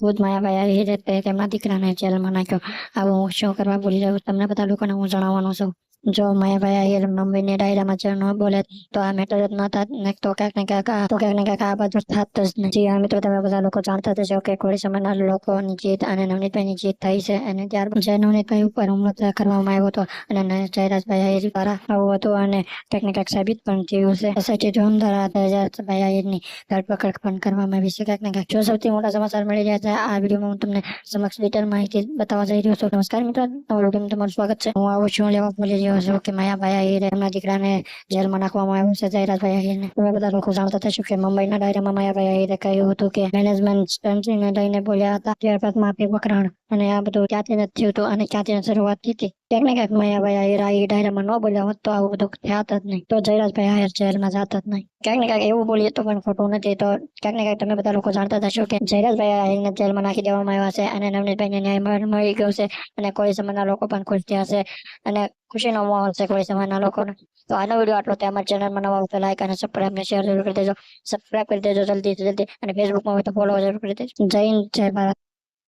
ખુદ માયાભાઈ એ રીતે તેમના દીકરાને જેલમાં નાખ્યો. આવું, હું શું કરવા ભૂલી જાઉં? તમને બધા લોકોને હું જણાવવાનો છું. જો માયાભાઈ આહિર મુંબઈની ડાયરામાં જો ન બોલે તો આ મેટર જ ન ને તો ક્યાંક ને ક્યાંક તો ક્યાંક ને ક્યાંક આ બાજુ થાત જ જી, હા, મિત્રો, તમે બધા લોકો જાણતા હશો કે કોળી સમાજના લોકોની જીત અને નવનીતભાઈની જીત થઈ છે અને ત્યારબાદ જે નવનીતભાઈ ઉપર હુમલો કરવામાં આવ્યો હતો અને જયરાજભાઈ આહિર દ્વારા આવું હતું અને ક્યાંક ને ક્યાંક સાબિત પણ થયું છે એસઆઈટી ઝોન દ્વારા જયરાજભાઈ આહિરની ધરપકડ પણ કરવામાં આવી છે. ક્યાંક ને ક્યાંક જો સૌથી મોટા સમાચાર મળી રહ્યા છે, આ વિડીયોમાં હું તમને સમક્ષ ડિટેલ માહિતી બતાવવા જઈ રહ્યો છું. નમસ્કાર, મિત્રો. તમારું વિડીયોમાં તમારું સ્વાગત છે. હું આવું છું, લેવા બોલી રહ્યો છું કે માયાભાઈ આહિરે એમના દીકરાને જેલમાં નાખવામાં આવ્યું છે જયરાજભાઈ આહિરને તમે બધા લોકો જાણતા થશો કે મુંબઈના ડાયરામાં માયાભાઈ આહિરે કહ્યું હતું કે મેનેજમેન્ટ સ્ટન્ટને લઈને બોલ્યા હતા ત્યારબાદ માફી વખરાણ અને આ બધું ક્યાંથી નથી થયું હતું અને ક્યાંથી શરૂઆત થઈ હતી ક્યાંક ને ક્યાંક માયાભાઈ આહિર આ ડાયરામાં ન બોલ્યા હોત તો આવું બધું થયા જ નહીં તો જયરાજભાઈ આહિર જેલમાં જાત જ નહીં ક્યાંક ને ક્યાંક એવું બોલીએ તો પણ ખોટું નથી તો ક્યાંક ને ક્યાંક તમે બધા લોકો જાણતા થશો કે જયરાજભાઈ આહિરને જેલમાં નાખી દેવામાં આવ્યા છે અને નવનીતભાઈને ન્યાય મળી ગયો છે અને કોઈ સમાજના લોકો પણ ખુશ થયા છે અને ખુશીનો માહોલ છે કોઈ સમયના લોકોને. તો આનો વીડિયો આટલો અમારા ચેનલમાં નવા હોય તો લાઈક અને સબસ્ક્રાઈબ ને શેર જરૂર કરી દેજો. સબસ્ક્રાઈબ કરી દેજો જલ્દી જલ્દી. અને ફેસબુકમાં હોય તો ફોલો જરૂર કરી દેજો. જય હિન્દ, જય ભારત.